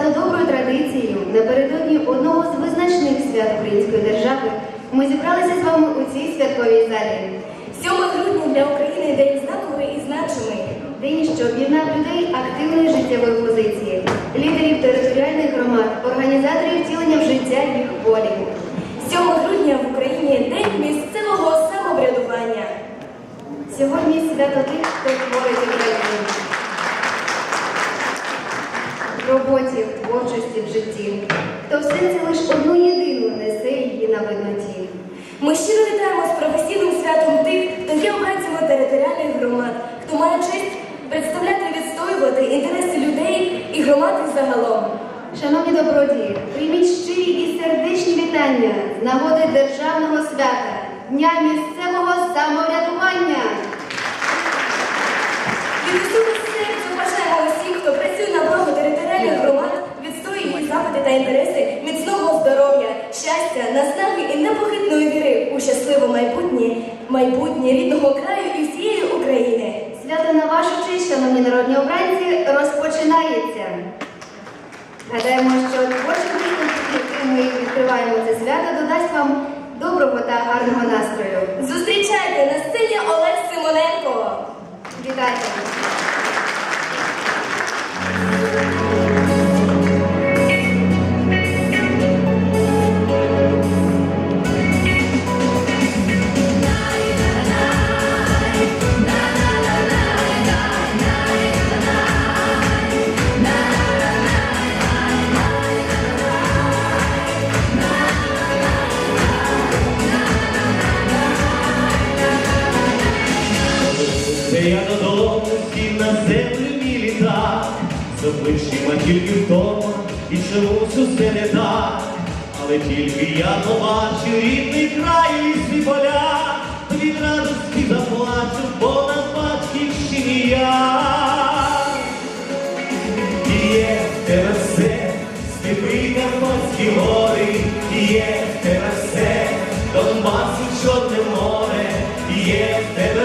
стало доброю традицією. Напередодні одного з визначних свят української держави ми зібралися з вами у цій святковій залі. 7 грудня для України день знаковий і значимий. День, що об'єднав людей активної життєвої позиції, лідерів територіальних громад, організаторів втілення в життя їх волі. 7 грудня в Україні день місцевого самоврядування. Сьогодні свято тих, хто творить Україну. В роботі, в творчості, в житті. Хто в серці лише одну єдину несе її на видноті. Ми щиро вітаємо з професійним святом тих, хто є обранцями територіальних громад, хто має честь представляти і відстоювати інтереси людей і громади загалом. Шановні добродії, прийміть щирі і сердечні вітання з нагоди державного свята, Дня місцевого самоврядування. Від усього серця бажаємо усім, хто працює на благо територіальних громад, відстоює їх запити та інтереси, міцного здоров'я, щастя, наснаги і непохитної віри у щасливе майбутнє, майбутнє рідного краю і всієї України. Свято на вашу честь, шановні народні обранці, розпочинається. Гадаємо, що творчий виступ, яким ми відкриваємо це свято, додасть вам доброго та гарного настрою. Я додому сів на землю мій літак, за плечима тільки вдома, і чомусь усе не так, але тільки я побачу рідний край і лісні поля, то від радості заплачу, бо на батьківщині я. Є в тебе все, степи Карпатські гори, є в тебе все, Донбас Чорне море, є в тебе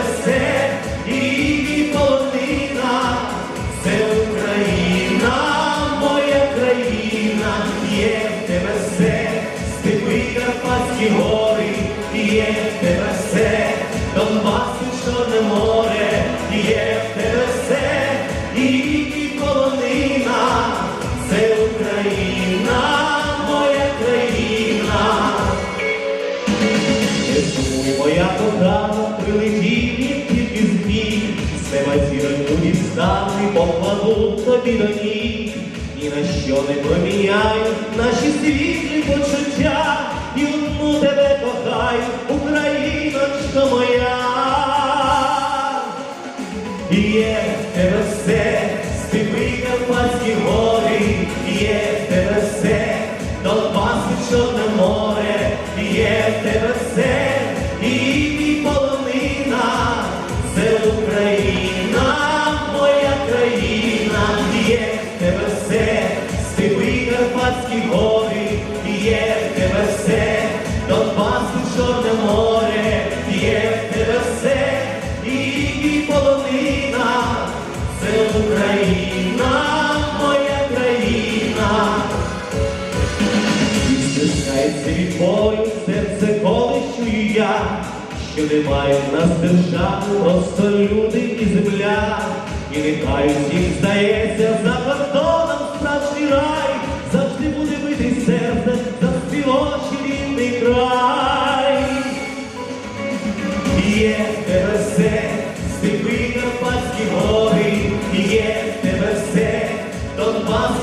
і тобі. Ні на що не проміняють наші світлі почуття, і одну тебе кохаю, Україночка моя. Є в тебе все, степи Карпатські гори, є в тебе Карпатські гори, є в тебе все, Донбас і Чорне море, є в тебе все, і рідні полонина, це Україна, моя країна. І стискається від бою серце коли чую я, що немає в нас держави, просто люди і земля. І нехай усім здається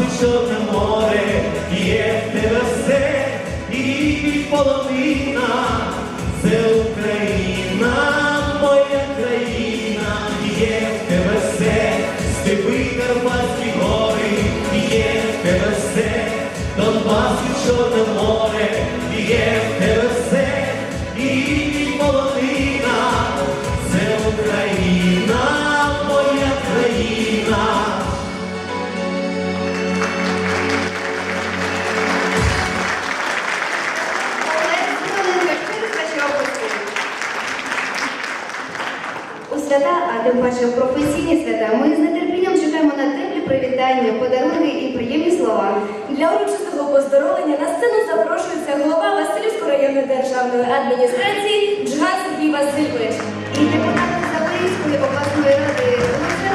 і Чорне море, є тебе все, і полонина, це Україна, моя країна, тим паче професійні свята, ми з нетерпінням чекаємо на теплі привітання, подарунки і приємні слова. Для урочистого поздоровлення на сцену запрошується голова Васильівської районної державної адміністрації Джган Сергій Васильович і депутат Завоївської обласної ради.